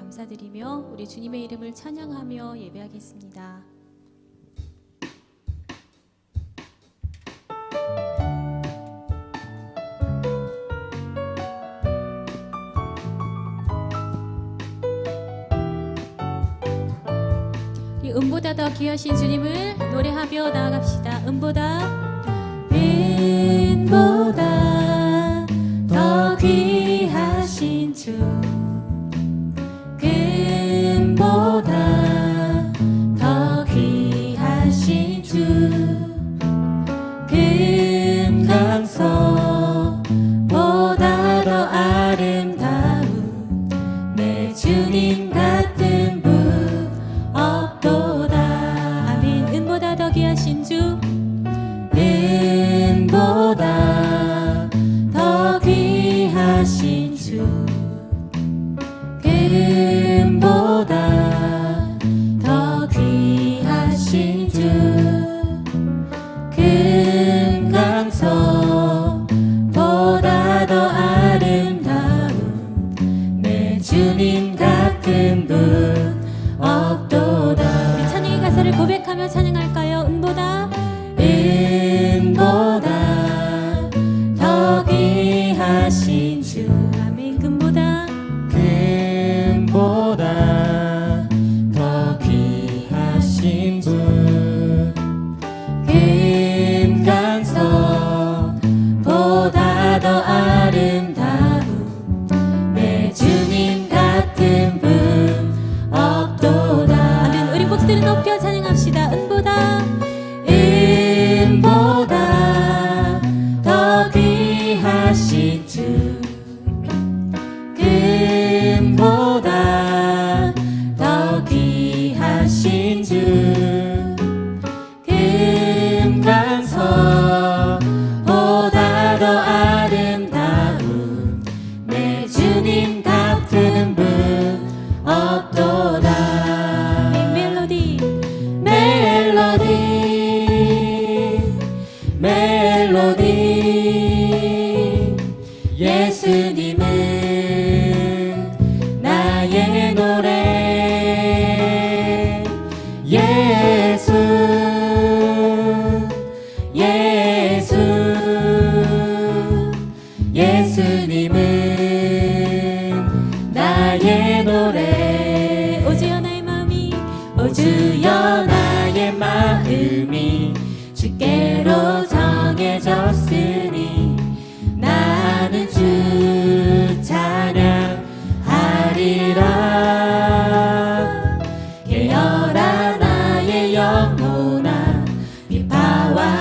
감사드리며 우리 주님의 이름을 찬양하며 예배하겠습니다. 이 음보다 더 귀하신 주님을 노래하며 나아갑시다. 음보다 은보다 더 귀하신 주. 찬양할까요? 음보다 in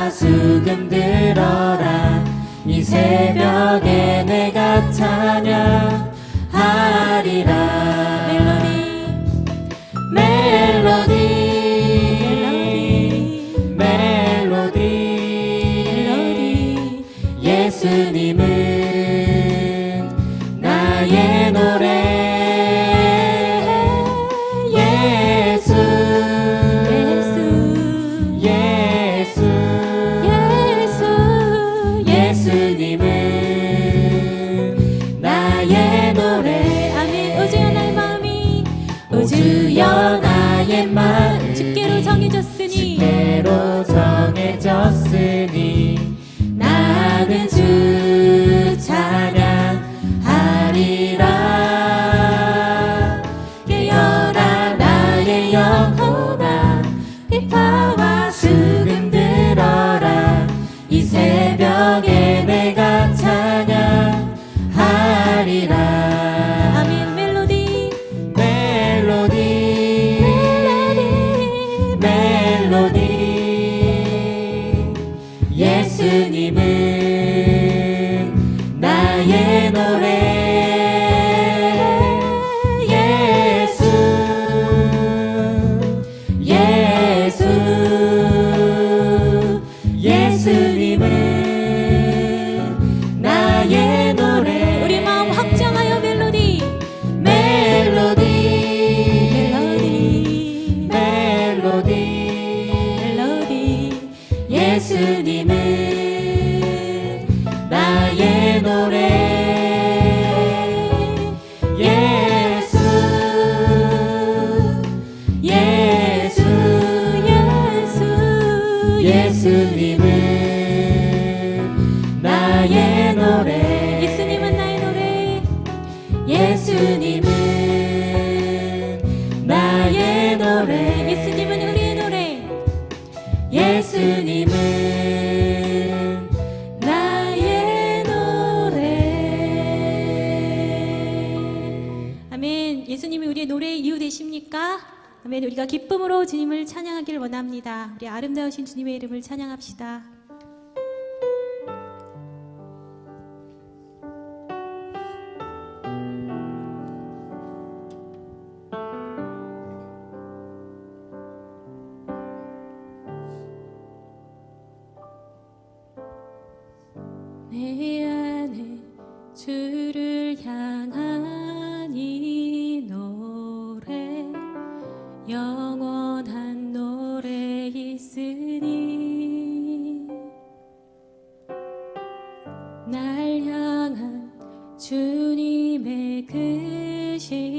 수금 들어라. 이 새벽에 내가 찬양하리라. 예수님은 나의 노래. 아멘. 예수님이 우리의 노래의 이유 되십니까? 아멘. 우리가 기쁨으로 주님을 찬양하길 원합니다. 우리 아름다우신 주님의 이름을 찬양합시다. 내 안에 주를 향하니 노래 영원한 노래 있으니 날 향한 주님의 그신.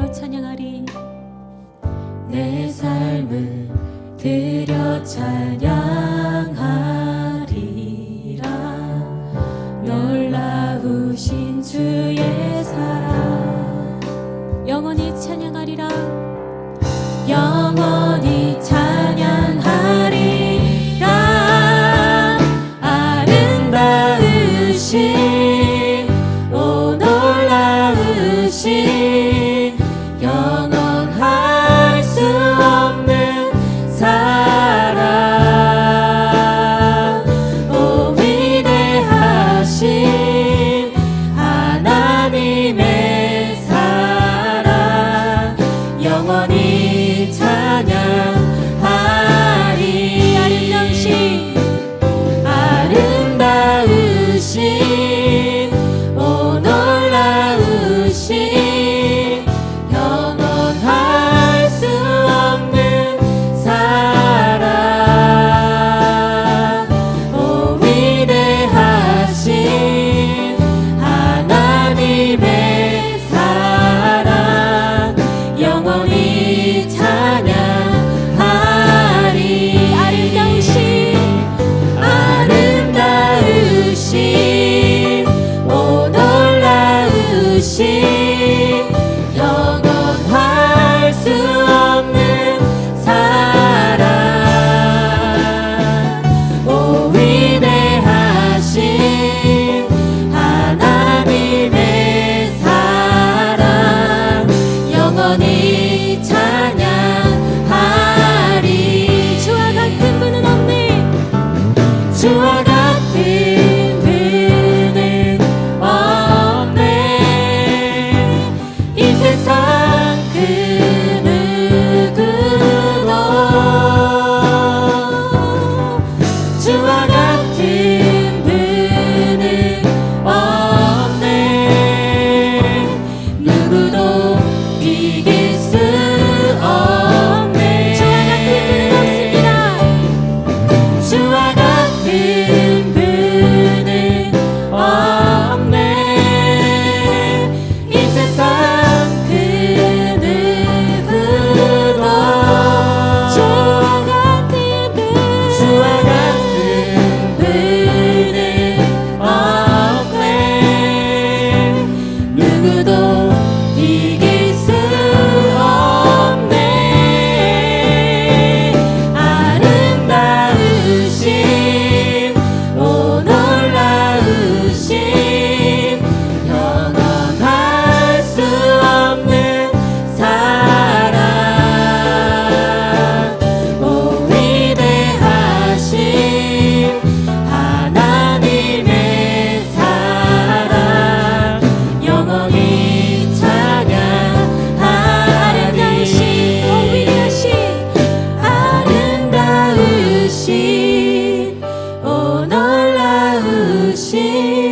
드려 찬양하리. 내 삶을 드려 찬양.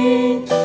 me.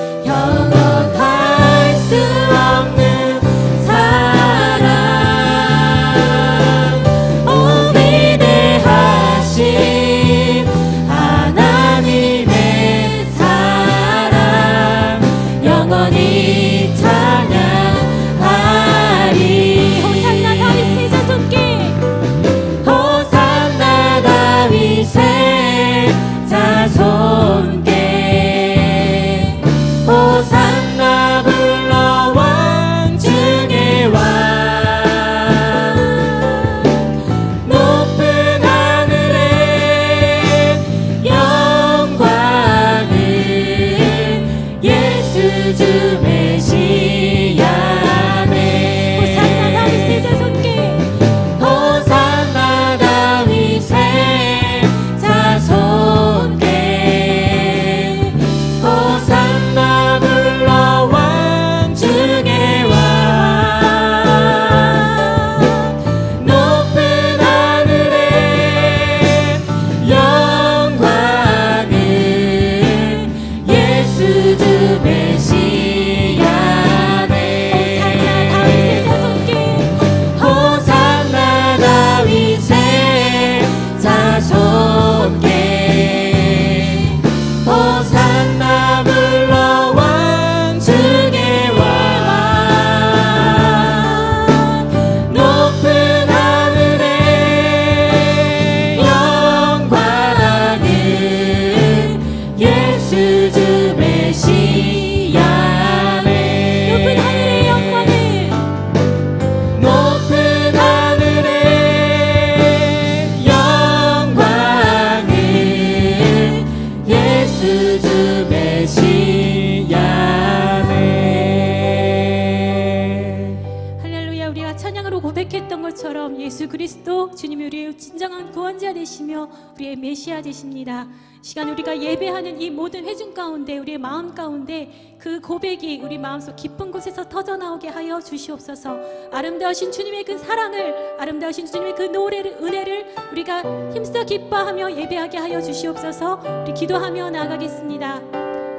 되십니다. 이 시간 우리가 예배하는 이 모든 회중 가운데 우리의 마음 가운데 그 고백이 우리 마음속 깊은 곳에서 터져 나오게 하여 주시옵소서. 아름다우신 주님의 그 사랑을 아름다우신 주님의 그 노래를 은혜를 우리가 힘써 기뻐하며 예배하게 하여 주시옵소서. 우리 기도하며 나아가겠습니다.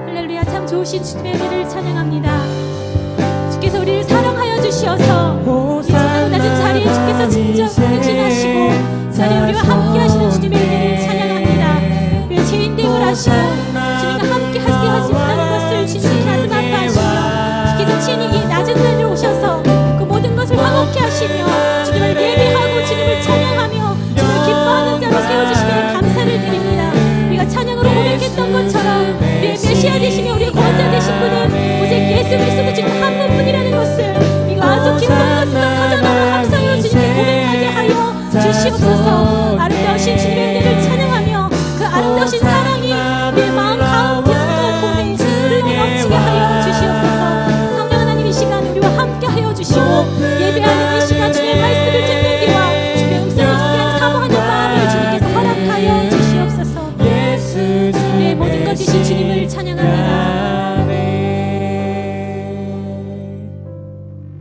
할렐루야 참 좋으신 주님의 은혜를 찬양합니다. 주께서 우리를 사랑하여 주시어서 이 지금 낮은 자리에 주께서 직접 행신하시고 자리에 우리와 함께 하시는 주님의 은혜를 주시옵소서 아름다우신 주님의